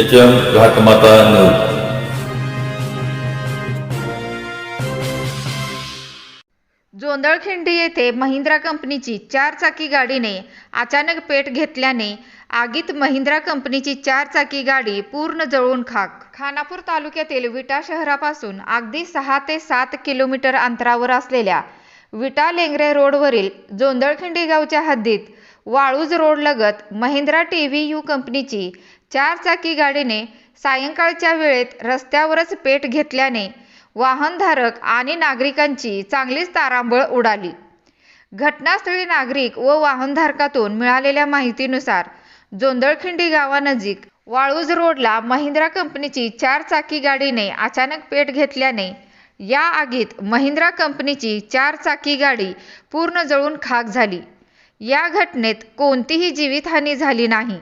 H M Ghatmata news Jondhalkhindi येथे महिंद्रा कंपनीची चारचाकी गाडीने अचानक पेट घेतल्याने आगीत महिंद्रा कंपनीची चार चाकी गाडी पूर्ण जळून खाक. खानापूर तालुक्यातील विटा शहरापासून अगदी सहा ते सात किलोमीटर अंतरावर असलेल्या विटा लेंगरे रोडवरील जोंदळखिंडी गावच्या हद्दीत वाळूज रोडलगत महिंद्रा टी व्ही यू कंपनीची चार चाकी गाडीने सायंकाळच्या वेळेत रस्त्यावरच पेट घेतल्याने वाहनधारक आणि नागरिकांची चांगलीच तारांबळ उडाली. घटनास्थळी नागरिक व वाहनधारकातून मिळालेल्या माहितीनुसार जोंदळखिंडी गावानजीक वाळूज रोडला महिंद्रा कंपनीची चार चाकी गाडीने अचानक पेट घेतल्याने या आगीत महिंद्रा कंपनीची चारचाकी गाडी पूर्ण जळून खाक झाली. या घटनेत कोणतीही जीवितहानी झाली नाही.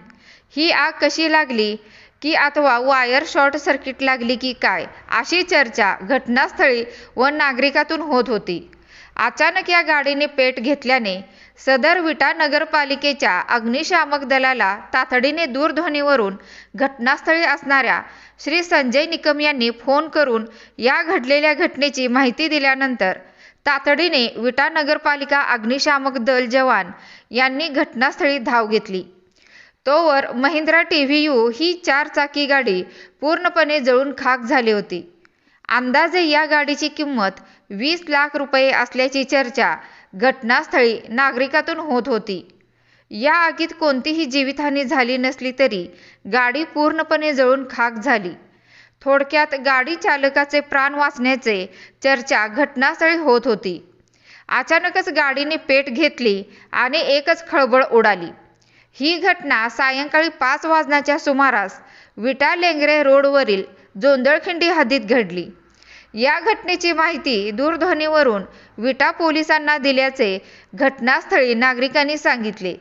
ही आग कशी लागली? की अथवा वायर शॉर्ट सर्किट लागली की काय? अशी चर्चा घटनास्थळी व नागरिकातून होत होती. अचानक या गाडीने पेट घेतल्याने सदर विटा नगरपालिकेच्या अग्निशामक दलाला तातडीने दूरध्वनीवरून घटनास्थळी असणाऱ्या श्री संजय निकम यांनी फोन करून या घडलेल्या घटनेची माहिती दिल्यानंतर तातडीने विटा नगरपालिका अग्निशामक दल जवान यांनी घटनास्थळी धाव घेतली. तोवर महिंद्रा टी व्ही यू ही चारचाकी गाडी पूर्णपणे जळून खाक झाली होती. अंदाजे या गाडीची किंमत वीस लाख रुपये असल्याची चर्चा घटनास्थळी नागरिकातून होत होती. या आगीत कोणतीही जीवितहानी झाली नसली तरी गाडी पूर्णपणे जळून खाक झाली. थोडक्यात गाडी चालकाचे प्राण वाचण्याचे चर्चा घटनास्थळी होत होती. अचानकच गाडीने पेट घेतली आणि एकच खळबळ उडाली. ही घटना सायंकाळी पाच वाजण्याच्या सुमारास विटा लेंगरे रोडवरील जोंदळखिंडी हद्दीत घडली. या घटनेची माहिती दूरध्वनीवरून विटा पोलिसांना दिल्याचे घटनास्थळी नागरिकांनी सांगितले.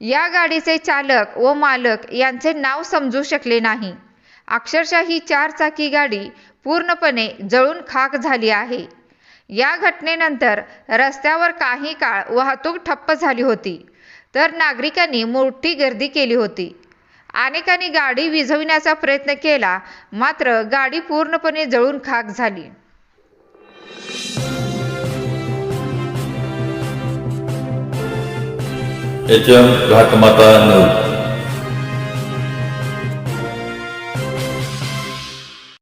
या गाडीचे चालक व मालक यांचे नाव समजू शकले नाही. अक्षरशः ही चारचाकी गाडी पूर्णपणे जळून खाक झाली आहे. या घटनेनंतर रस्त्यावर काही काळ वाहतूक ठप्प झाली होती तर नागरिकांनी मोठी गर्दी केली होती. अनेकांनी गाडी विझविण्याचा प्रयत्न केला मात्र गाडी पूर्णपणे जळून खाक झाली. घाटमाता न्यूज.